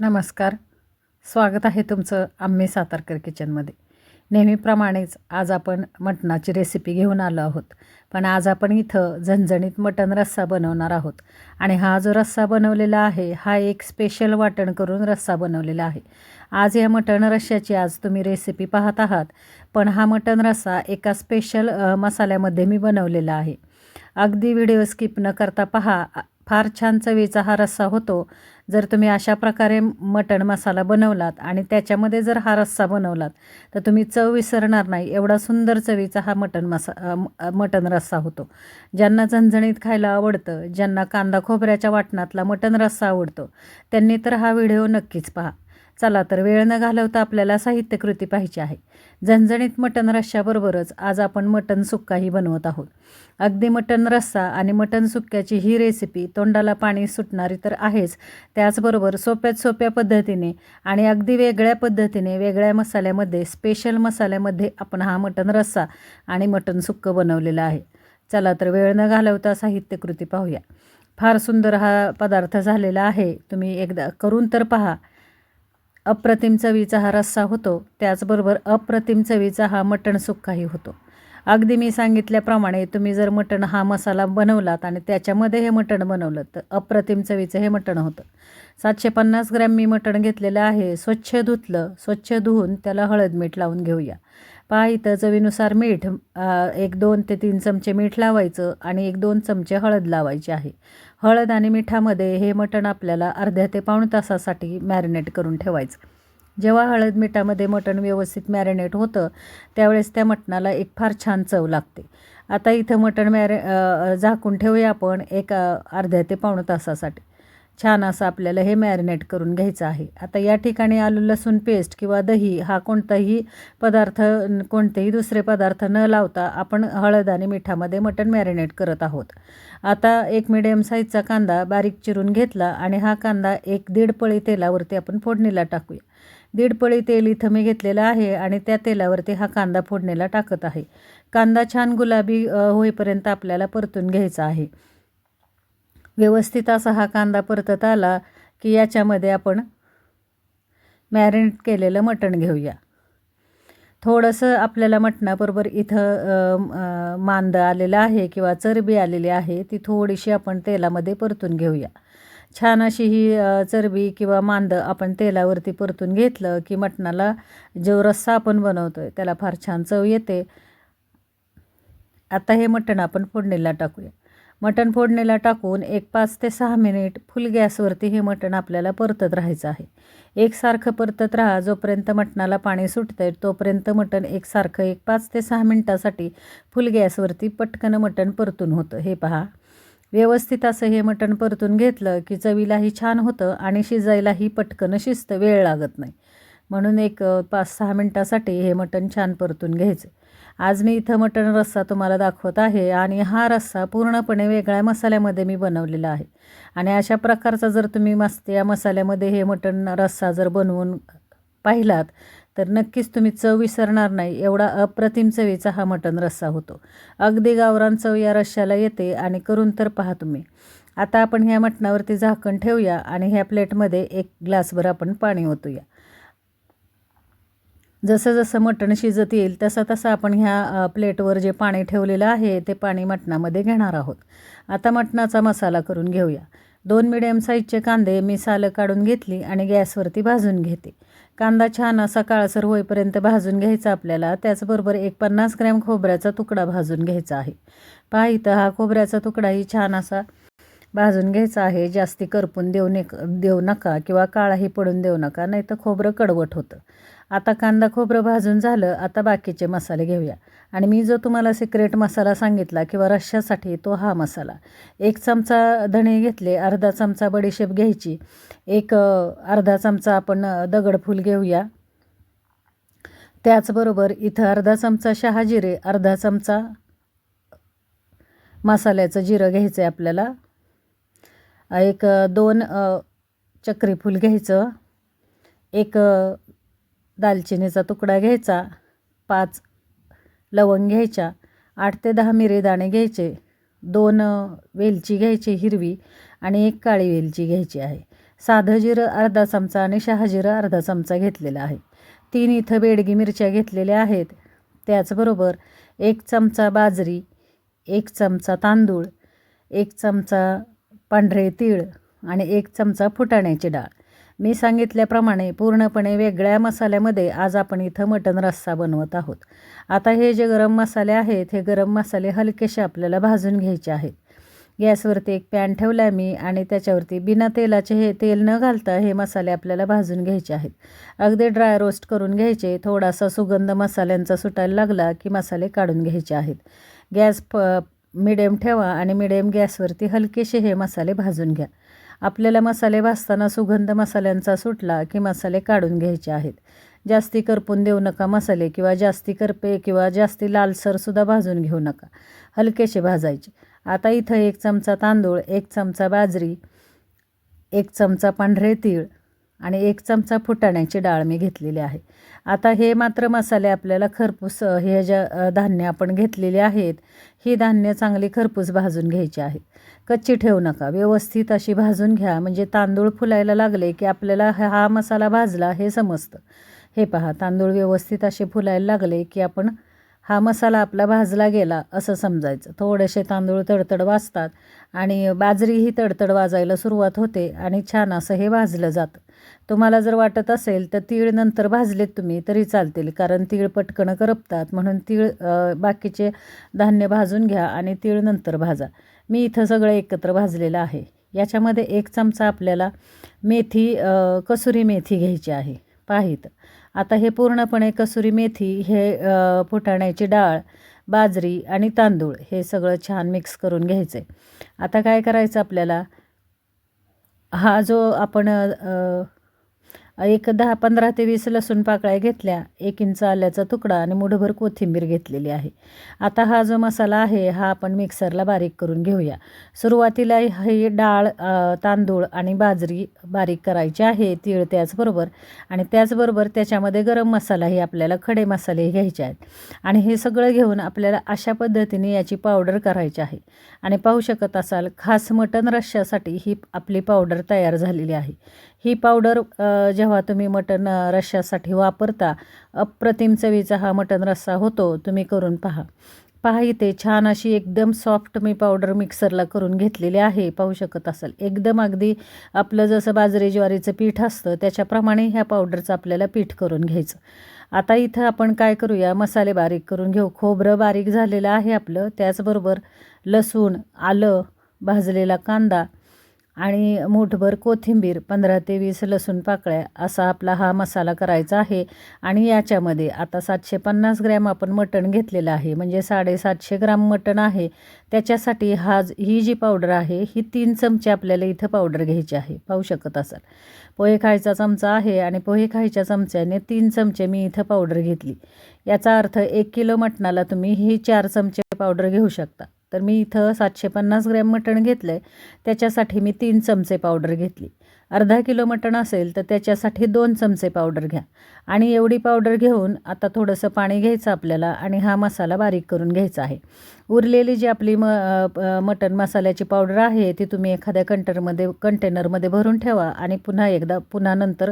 नमस्कार. स्वागत आहे तुमचं आम्ही सातारकर किचनमध्ये. नेहमीप्रमाणेच आज आपण मटणाची रेसिपी घेऊन आलो आहोत. पण आज आपण इथं झणझणीत मटण रस्सा बनवणार आहोत. आणि हा जो रस्सा बनवलेला आहे हा एक स्पेशल वाटण करून रस्सा बनवलेला आहे. आज या मटण रश्श्याची आज तुम्ही रेसिपी पाहत आहात. पण हा मटण रस्सा एका स्पेशल मसाल्यामध्ये मी बनवलेला आहे. अगदी व्हिडिओ स्किप न करता पहा फार छान चवीचा हा रस्सा होतो. जर तुम्ही अशा प्रकारे मटण मसाला बनवलात आणि त्याच्यामध्ये जर हा रस्सा बनवलात तर तुम्ही चव विसरणार नाही. एवढा सुंदर चवीचा हा मटण मसा मटण रस्सा होतो. ज्यांना झणझणीत खायला आवडतं ज्यांना कांदा खोबऱ्याच्या वाटणातला मटण रस्सा आवडतो त्यांनी तर हा व्हिडिओ नक्कीच पहा. चला तर वेळ न घालवता आपल्याला साहित्यकृती पाहिजे आहे. झणझणीत मटण रश्श्याबरोबरच आज आपण मटण सुक्काही बनवत आहोत. अगदी मटण रस्सा आणि मटण सुक्क्याची ही रेसिपी तोंडाला पाणी सुटणारी तर आहेच. त्याचबरोबर सोप्यात सोप्या पद्धतीने आणि अगदी वेगळ्या पद्धतीने वेगळ्या मसाल्यामध्ये स्पेशल मसाल्यामध्ये आपण हा मटण रस्सा आणि मटण सुक्कं बनवलेलं आहे. चला तर वेळ न घालवता साहित्यकृती पाहूया. फार सुंदर हा पदार्थ झालेला आहे. तुम्ही एकदा करून तर पहा. अप्रतिम चवीचा हा रस्सा होतो त्याचबरोबर अप्रतिम चवीचा हा मटण सुक्काही होतो. अगदी मी सांगितल्याप्रमाणे तुम्ही जर मटण हा मसाला बनवलात आणि त्याच्यामध्ये हे मटण बनवलं तर अप्रतिम चवीचं हे मटण होतं. सातशे पन्नास ग्रॅम मी मटण घेतलेलं आहे. स्वच्छ धुतलं स्वच्छ धुवून त्याला हळद मीठ लावून घेऊया. पहा इथं चवीनुसार मीठ एक दोन ते तीन चमचे मीठ लावायचं आणि एक दोन चमचे हळद लावायची आहे. हळद आणि मिठामध्ये हे मटण आपल्याला अर्ध्या ते पाऊण तासासाठी मॅरिनेट करून ठेवायचं. जेव्हा हळद मिठामध्ये मटण व्यवस्थित मॅरिनेट होतं त्यावेळेस त्या मटणाला एक फार छान चव लागते. आता इथं मटण मॅरे झाकून ठेवूया आपण एक अर्ध्या ते पाऊण तासासाठी. छान असं आपल्याला हे मॅरिनेट करून घ्यायचं आहे. आता या ठिकाणी आलू लसूण पेस्ट किंवा दही हा कोणताही पदार्थ कोणतेही दुसरे पदार्थ न लावता आपण हळद आणि मिठामध्ये मटण मॅरिनेट करत आहोत. आता एक मिडियम साईजचा कांदा बारीक चिरून घेतला आणि हा कांदा एक दीड पळी तेलावरती आपण फोडणीला टाकूया. दीड पळी तेल इथं मी घेतलेलं आहे आणि त्या तेलावरती हा कांदा फोडणीला टाकत आहे. कांदा छान गुलाबी होईपर्यंत आपल्याला परतून घ्यायचा आहे. व्यवस्थित असा हा कांदा परतत आला की याच्यामध्ये आपण मॅरिनेट केलेलं मटण घेऊया. थोडंसं आपल्याला मटणाबरोबर इथं मांद आलेलं आहे किंवा चरबी आलेली आहे ती थोडीशी आपण तेलामध्ये परतून घेऊया. छान अशी ही चरबी किंवा मांद आपण तेलावरती परतून घेतलं की मटणाला जो रस्सा आपण बनवतो आहे त्याला फार छान चव येते. आता हे मटण आपण फोडणीला टाकूया. मटण फोडणीला टाकून एक पाच ते सहा मिनिट फुल गॅसवरती हे मटण आपल्याला परतत राहायचं आहे. एकसारखं परतत राहा जोपर्यंत मटणाला पाणी सुटतं आहे तोपर्यंत मटण एकसारखं एक पाच ते सहा मिनटासाठी फुल गॅसवरती पटकन मटण परतून होतं. हे पहा. व्यवस्थित असं हे मटण परतून घेतलं की चवीलाही छान होतं आणि शिजायलाही पटकन शिजतं वेळ लागत नाही. म्हणून एक पाच सहा मिनटासाठी हे मटण छान परतून घ्यायचं. आज मी इथं मटण रस्सा तुम्हाला दाखवत आहे आणि हा रस्सा पूर्णपणे वेगळ्या मसाल्यामध्ये मी बनवलेला आहे. आणि अशा प्रकारचा जर तुम्ही मस्त या मसाल्यामध्ये हे मटण रस्सा जर बनवून पाहिलात तर नक्कीच तुम्ही चव विसरणार नाही. एवढा अप्रतिम चवीचा हा मटण रस्सा होतो. अगदी गावरान चव या रश्श्याला येते आणि करून तर पहा तुम्ही. आता आपण ह्या मटणावरती झाकण ठेवूया आणि ह्या प्लेटमध्ये एक ग्लासभर आपण पाणी ओतूया. जसं जसं मटण शिजत येईल तसं तसं आपण ह्या प्लेटवर जे पाणी ठेवलेलं आहे ते पाणी मटणामध्ये घेणार आहोत. आता मटणाचा मसाला करून घेऊया. दोन मिडियम साईजचे कांदे मी सालं काढून घेतली आणि गॅसवरती भाजून घेते. कांदा छान असा काळसर होईपर्यंत भाजून घ्यायचा आपल्याला. त्याचबरोबर एक पन्नास ग्रॅम खोबऱ्याचा तुकडा भाजून घ्यायचा आहे. पहा इथं हा खोबऱ्याचा तुकडाही छान असा भाजून घ्यायचा आहे. जास्ती करपून देऊ ने देऊ नका किंवा काळाही पडून देऊ नका नाही तर खोबरं कडवट होतं. आता कांदा खोबरं भाजून झालं आता बाकीचे मसाले घेऊया. आणि मी जो तुम्हाला सिक्रेट मसाला सांगितला किंवा रश्श्यासाठी तो हा मसाला. एक चमचा धणे घेतले अर्धा चमचा बडीशेप घ्यायची एक अर्धा चमचा आपण दगडफूल घेऊया. त्याचबरोबर इथं अर्धा चमचा शहाजिरे अर्धा चमचा मसाल्याचं जिरं घ्यायचं आहे आपल्याला. एक दोन चक्रीफूल चक्री फूल घ्यायचं. एक दालचिनीचा तुकडा घ्यायचा पाच लवंग घ्यायच्या आठ ते दहा मिरे दाणे घ्यायचे दोन वेलची घ्यायची हिरवी आणि एक काळी वेलची घ्यायची आहे. साधं जिरं अर्धा चमचा आणि शहाजिरं अर्धा चमचा घेतलेला आहे. तीन इथं बेडगी मिरच्या घेतलेल्या आहेत. त्याचबरोबर एक चमचा बाजरी एक चमचा तांदूळ एक चमचा पांढरे तीळ आणि एक चमचा फुटाण्याची डाळ. मी सांगितल्याप्रमाणे पूर्णपणे वेगळ्या मसाल्यामध्ये आज आपण इथं मटण रस्सा बनवत आहोत. आता हे जे गरम मसाले आहेत हे गरम मसाले हलकेसे आपल्याला भाजून घ्यायचे आहेत. गॅसवरती एक पॅन ठेवला आहे मी आणि त्याच्यावरती बिना तेलाचे हे तेल न घालता हे मसाले आपल्याला भाजून घ्यायचे आहेत. अगदी ड्राय रोस्ट करून घ्यायचे थोडासा सुगंध मसाल्यांचा सुटायला लागला की मसाले काढून घ्यायचे आहेत. गॅस प मिडियम ठेवा आणि मिडियम गॅसवरती हलकेसे हे मसाले भाजून घ्या. आपल्याला मसाले भाजताना सुगंध मसाल्यांचा सुटला की मसाले काढून घ्यायचे आहेत. जास्ती करपून देऊ नका मसाले किंवा जास्ती करपे किंवा जास्ती लालसरसुद्धा भाजून घेऊ नका. हलकेसे भाजायचे. आता इथं एक चमचा तांदूळ एक चमचा बाजरी एक चमचा पांढरे तीळ आणि एक चमचा फुटाण्याची डाळ मी घेतलेली आहे. आता हे मात्र मसाले आपल्याला खरपूस हे ज्या धान्य आपण घेतलेली आहेत ही धान्य चांगली खरपूस भाजून घ्यायची आहेत कच्ची ठेवू नका. व्यवस्थित अशी भाजून घ्या. म्हणजे तांदूळ फुलायला लागले की आपल्याला हा मसाला भाजला हे समजतं. हे पहा तांदूळ व्यवस्थित असे फुलायला लागले की आपण हा मसाला आपला भाजला गेला असं समजायचं. थोडेसे तांदूळ तडतड वाजतात आणि बाजरीही तडतड वाजायला सुरुवात होते आणि छान असं हे भाजलं जातं. तुम्हाला जर वाटत असेल तर तीळ नंतर भाजलेत तुम्ही तरी चालतील. कारण तीळ पटकन करपतात म्हणून तीळ बाकीचे धान्य भाजून घ्या आणि तीळ नंतर भाजा. मी इथं सगळं एकत्र भाजलेलं आहे. याच्यामध्ये एक चमचा आपल्याला मेथी कसुरी मेथी घ्यायची आहे. पाहित आता हे पूर्णपणे कसुरी मेथी हे फुटाण्याची डाळ बाजरी आणि तांदूळ हे सगळं छान मिक्स करून घ्यायचं आहे आता काय करायचं आपल्याला? हा जो आपण एक दहा पंधरा ते वीस लसूण पाकळ्या घेतल्या एक इंच आल्याचा तुकडा आणि मुठभर कोथिंबीर घेतलेली आहे. आता हा जो मसाला आहे हा आपण मिक्सरला बारीक करून घेऊया. सुरुवातीला ही डाळ तांदूळ आणि बाजरी बारीक करायची आहे तीळ त्याचबरोबर आणि त्याचबरोबर त्याच्यामध्ये गरम मसालाही आपल्याला खडे मसाले घ्यायचे आहेत. आणि हे सगळं घेऊन आपल्याला अशा पद्धतीने याची पावडर करायची आहे. आणि पाहू शकत असाल खास मटण रश्श्यासाठी ही आपली पावडर तयार झालेली आहे. ही पावडर जेव्हा तुम्ही मटण रश्श्यासाठी वापरता अप्रतिम चवीचा हा मटण रस्सा होतो तुम्ही करून पहा. पहा इथे छान अशी एकदम सॉफ्ट मी पावडर मिक्सरला करून घेतलेली आहे. पाहू शकत असाल. एकदम अगदी आपलं जसं बाजरी ज्वारीचं पीठ असतं त्याच्याप्रमाणे ह्या पावडरचं आपल्याला पीठ करून घ्यायचं. आता इथं आपण काय करूया? मसाले बारीक करून घेऊ. खोबरं बारीक झालेलं आहे आपलं. त्याचबरोबर लसूण आलं भाजलेला कांदा आणि मूठभर कोथिंबीर पंधरा ते वीस लसूण पाकळ्या असा आपला हा मसाला करायचा आहे. आणि याच्यामध्ये आता सातशे पन्नास ग्रॅम आपण मटण घेतलेलं आहे. म्हणजे साडेसातशे ग्राम मटण आहे. त्याच्यासाठी हा ही जी पावडर आहे ही तीन चमचे आपल्याला इथं पावडर घ्यायची आहे. पाहू शकत असाल. पोहे खायचा चमचा आहे आणि पोहे खायच्या चमच्याने तीन चमचे मी इथं पावडर घेतली. याचा अर्थ एक किलो मटणाला तुम्ही ही चार चमचे पावडर घेऊ शकता. तर मी इथं सातशे पन्नास ग्रॅम मटण घेतलं आहे त्याच्यासाठी मी तीन चमचे पावडर घेतली. अर्धा किलो मटण असेल तर त्याच्यासाठी दोन चमचे पावडर घ्या. आणि एवढी पावडर घेऊन आता थोडंसं पाणी घ्यायचं आपल्याला आणि हा मसाला बारीक करून घ्यायचा आहे. उरलेली जी आपली म मटण मसाल्याची पावडर आहे ती तुम्ही एखाद्या कंटेनरमध्ये कंटेनरमध्ये भरून ठेवा आणि पुन्हा एकदा पुन्हा नंतर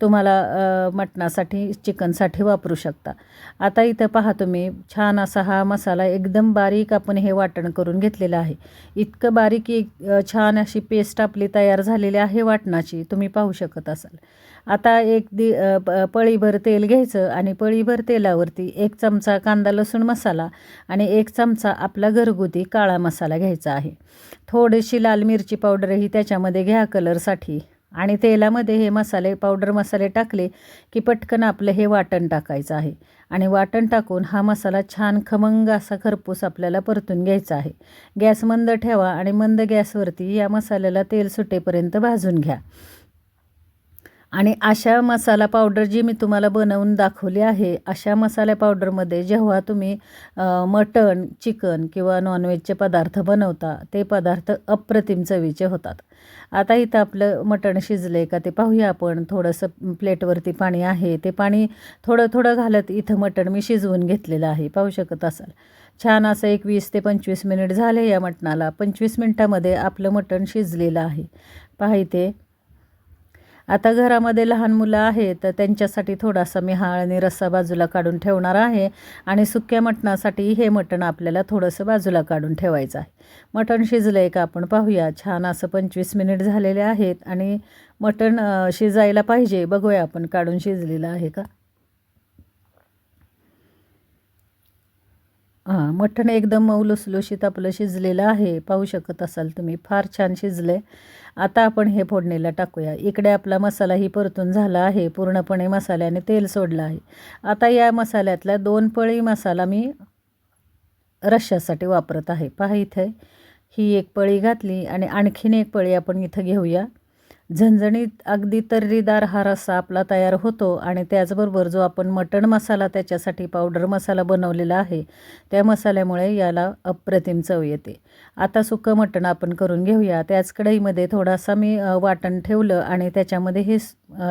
तुम्हाला मटणासाठी चिकनसाठी वापरू शकता. आता इथं पहा तुम्ही छान असा हा मसाला एकदम बारीक आपण हे वाटण करून घेतलेलं आहे. इतकं बारीक एक छान अशी पेस्ट आपली तयार झालेली आहे वाटणाची तुम्ही पाहू शकत असाल. आता एक दि पळीभर तेल घ्यायचं आणि पळीभर तेलावरती एक चमचा कांदा लसूण मसाला आणि एक चमचा आपला घरगुती काळा मसाला घ्यायचा आहे. थोडीशी लाल मिरची पावडरही त्याच्यामध्ये घ्या कलरसाठी. आणि तेलामध्ये हे मसाले पावडर मसाले टाकले की पटकन आपलं हे वाटण टाकायचं आहे. आणि वाटण टाकून हा मसाला छान खमंग असा खरपूस आपल्याला परतून घ्यायचा आहे. गॅस मंद ठेवा आणि मंद गॅसवरती या मसाल्याला तेल सुटेपर्यंत भाजून घ्या. आणि अशा मसाला पावडर जी मी तुम्हाला बनवून दाखवली आहे अशा मसाल्या पावडरमध्ये जेव्हा तुम्ही मटण चिकन किंवा नॉनव्हेजचे पदार्थ बनवता ते पदार्थ अप्रतिम चवीचे होतात. आता इथं आपलं मटण शिजले का ते पाहूया आपण. थोडंसं प्लेटवरती पाणी आहे ते पाणी थोडं थोडं घालत इथं मटण मी शिजवून घेतलेलं आहे. पाहू शकत असाल. छान असं एक वीस ते पंचवीस मिनिट झाले या मटणाला. पंचवीस मिनटामध्ये आपलं मटण शिजलेलं आहे. पाहिते. इथे आता घरामध्ये लहान मुलं आहेत तर त्यांच्यासाठी थोडासा मी हा आणि रस्सा बाजूला काढून ठेवणार आहे. आणि सुक्या मटणासाठी हे मटण आपल्याला थोडंसं बाजूला काढून ठेवायचं आहे. मटण शिजलं आहे का आपण पाहूया. छान असं पंचवीस मिनिट झालेले आहेत आणि मटण शिजायला पाहिजे. बघूया आपण काढून शिजलेलं आहे का? हां मटण एकदम मऊ लुसलुशीत आपलं शिजलेलं आहे. पाहू शकत असाल तुम्ही फार छान शिजलं आहे आता आपण हे फोडणीला टाकूया. इकडे आपला मसालाही परतून झाला आहे. पूर्णपणे मसाल्याने तेल सोडलं आहे. आता या मसाल्यातल्या दोन पळी मसाला मी रश्श्यासाठी वापरत आहे. पहा इथे ही एक पळी घातली आणि आणखीन एक पळी आपण इथं घेऊया. झणझणीत अगदी तर्रीदार हा रस्सा आपला तयार होतो आणि त्याचबरोबर जो आपण मटण मसाला त्याच्यासाठी पावडर मसाला बनवलेला आहे त्या मसाल्यामुळे याला अप्रतिम चव येते. आता सुकं मटण आपण करून घेऊया. त्याच कढईमध्ये थोडासा मी वाटण ठेवलं आणि त्याच्यामध्ये हे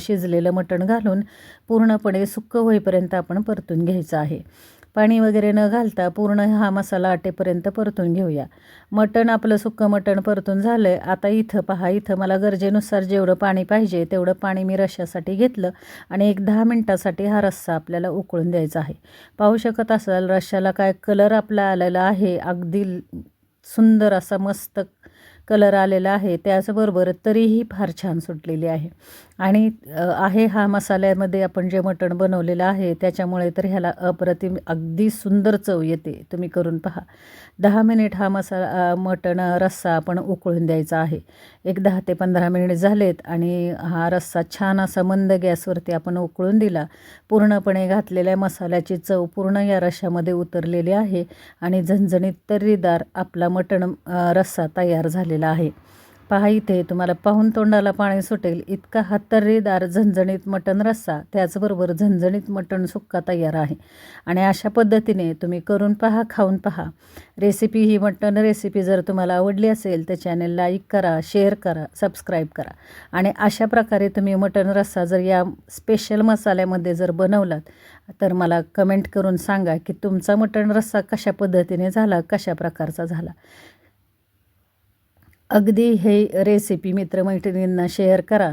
शिजलेलं मटण घालून पूर्णपणे सुक्कं होईपर्यंत आपण परतून घ्यायचं आहे. पाणी वगैरे न घालता पूर्ण हा मसाला आटेपर्यंत परतून घेऊया. मटण आपलं सुक्कं मटण परतून झालं आहे आता इथं पहा इथं मला गरजेनुसार जेवढं पाणी पाहिजे तेवढं पाणी मी रश्श्यासाठी घेतलं आणि एक दहा मिनटासाठी हा रस्सा आपल्याला उकळून द्यायचा आहे. पाहू शकत असाल रश्श्याला काय कलर आपला आलेला आहे. अगदी सुंदर असा मस्त कलर आलेला आहे त्याचबरोबर तरीही फार छान सुटलेली आहे. आणि आहे हा मसाल्यामध्ये आपण जे मटण बनवलेलं आहे त्याच्यामुळे तर ह्याला अप्रतिम अगदी सुंदर चव येते. तुम्ही करून पहा. दहा मिनिट हा मसाला मटण रस्सा आपण उकळून द्यायचा आहे. एक दहा ते पंधरा मिनिट झालेत आणि हा रस्सा छान असा मंद गॅसवरती आपण उकळून दिला. पूर्णपणे घातलेल्या मसाल्याची चव पूर्ण या रश्श्यामध्ये उतरलेली आहे आणि झणझणीत तर्रीदार आपला मटण रस्सा तयार झालेला आहे. पहा इथे तुम्हाला पाहून तोंडाला पाणी सुटेल. इतका हा झणझणीत मटण रस्सा त्याचबरोबर झणझणीत मटण सुक्का तयार आहे. आणि अशा पद्धतीने तुम्ही करून पहा खाऊन पहा. रेसिपी ही मटण रेसिपी जर तुम्हाला आवडली असेल तर चॅनल लाईक करा शेअर करा सबस्क्राईब करा. आणि अशा प्रकारे तुम्ही मटण रस्सा जर या स्पेशल मसाल्यामध्ये जर बनवलात तर मला कमेंट करून सांगा की तुमचा मटण रस्सा कशा पद्धतीने झाला कशा प्रकारचा झाला. अगदी हे रेसिपी मित्रमैत्रिणींना शेअर करा.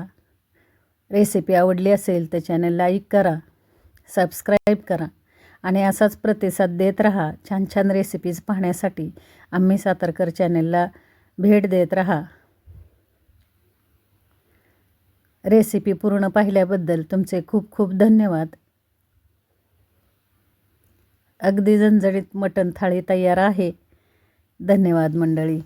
रेसिपी आवडली असेल तर चॅनल लाईक करा सबस्क्राईब करा आणि असाच प्रतिसाद देत राहा छान छान रेसिपीज पाहण्यासाठी. आम्ही सातारकर चॅनलला भेट देत राहा. रेसिपी पूर्ण पाहिल्याबद्दल तुमचे खूप खूप धन्यवाद. अगदी झणझणीत मटण थाळी तयार आहे. धन्यवाद मंडळी.